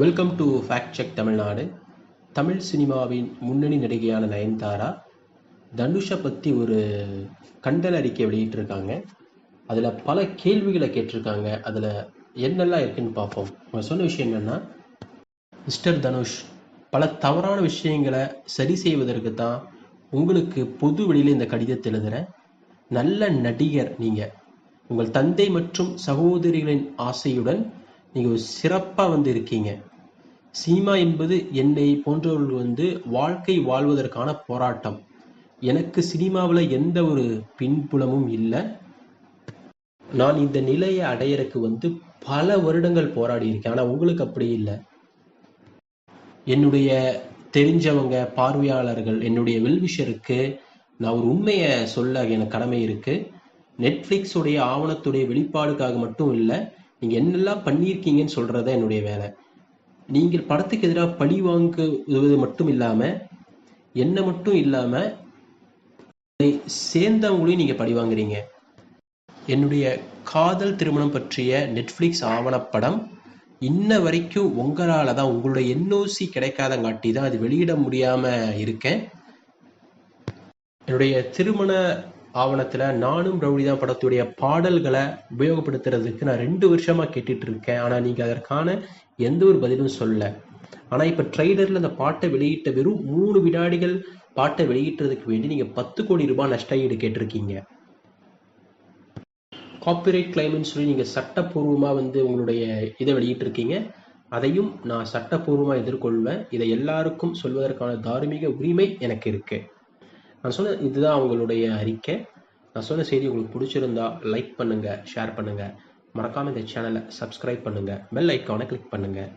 Welcome to fact check Tamil Nadu Tamil சினிமாவின் முன்னணி நடிகையான நயன்தாரா தனுஷை பற்றி ஒரு கண்டன அறிக்கை வெளியிட்டிருக்காங்க. அதில் பல கேள்விகளை கேட்டிருக்காங்க. அதில் என்னெல்லாம் இருக்குன்னு பார்ப்போம். அவங்க சொன்ன விஷயம் என்னென்னா மிஸ்டர் தனுஷ் பல தவறான விஷயங்களை சரி செய்வதற்கு தான் உங்களுக்கு பொது வெளியில் இந்த கடிதத்தை எழுதுகிறேன் நல்ல நடிகர் நீங்கள் உங்கள் தந்தை மற்றும் சகோதரிகளின் ஆசையுடன் நீங்கள் ஒரு சிறப்பாக வந்து இருக்கீங்க. சினிமா என்பது என்னை போன்றவர்கள் வந்து வாழ்க்கை வாழ்வதற்கான போராட்டம். எனக்கு சினிமாவில் எந்த ஒரு பின்புலமும் இல்லை. நான் இந்த நிலையை அடையிறக்கு வந்து பல வருடங்கள் போராடி இருக்கேன். ஆனால் உங்களுக்கு அப்படி இல்லை. என்னுடைய தெரிஞ்சவங்க பார்வையாளர்கள் என்னுடைய வெல்விஷருக்கு நான் ஒரு உண்மையை சொல்ல எனக்கு கடமை இருக்கு. நெட்ஃப்ளிக்ஸுடைய ஆவணத்துடைய வெளிப்பாடுக்காக மட்டும் இல்லை நீங்கள் என்னெல்லாம் பண்ணியிருக்கீங்கன்னு சொல்கிறத என்னுடைய வேலை. நீங்கள் படத்துக்கு எதிராக பழி வாங்குவது மட்டும் இல்லாமல் என்ன மட்டும் இல்லாமல் சேர்ந்தவங்களையும் நீங்கள் பழி வாங்குறீங்க. என்னுடைய காதல் திருமணம் பற்றிய நெட்ஃப்ளிக்ஸ் ஆவணப்படம் இன்ன வரைக்கும் உங்களால் தான் உங்களுடைய என்ஓசி கிடைக்காதங்காட்டி தான் அது வெளியிட முடியாமல் இருக்கேன். என்னுடைய திருமண ஆவணத்தில் நானும் ரவுடி தான் படத்துடைய பாடல்களை உபயோகப்படுத்துறதுக்கு நான் ரெண்டு வருஷமாக கேட்டுட்டு இருக்கேன். ஆனால் நீங்கள் அதற்கான எந்த ஒரு பதிலும் சொல்ல ஆனால் இப்போ ட்ரைலரில் அந்த பாட்டை வெளியிட்ட வெறும் மூணு வினாடிகள் பாட்டை வெளியிட்டதுக்கு வேண்டி நீங்கள் பத்து கோடி ரூபாய் நஷ்ட ஈடு கேட்டிருக்கீங்க காப்பிரைட் கிளைம்னு சொல்லி நீங்கள் சட்டப்பூர்வமாக வந்து உங்களுடைய இதை வெளியிட்டிருக்கீங்க. அதையும் நான் சட்டப்பூர்வமாக எதிர்கொள்வேன். இதை எல்லாருக்கும் சொல்வதற்கான தார்மீக உரிமை எனக்கு இருக்குது நான் சொன்ன இதுதான் அவங்களுடைய அறிக்கை. நான் சொன்ன செய்தி உங்களுக்கு பிடிச்சிருந்தா லைக் பண்ணுங்கள் ஷேர் பண்ணுங்கள் மறக்காமல் இந்த சேனலை சப்ஸ்கிரைப் பண்ணுங்கள் பெல் ஐக்கானை கிளிக் பண்ணுங்கள்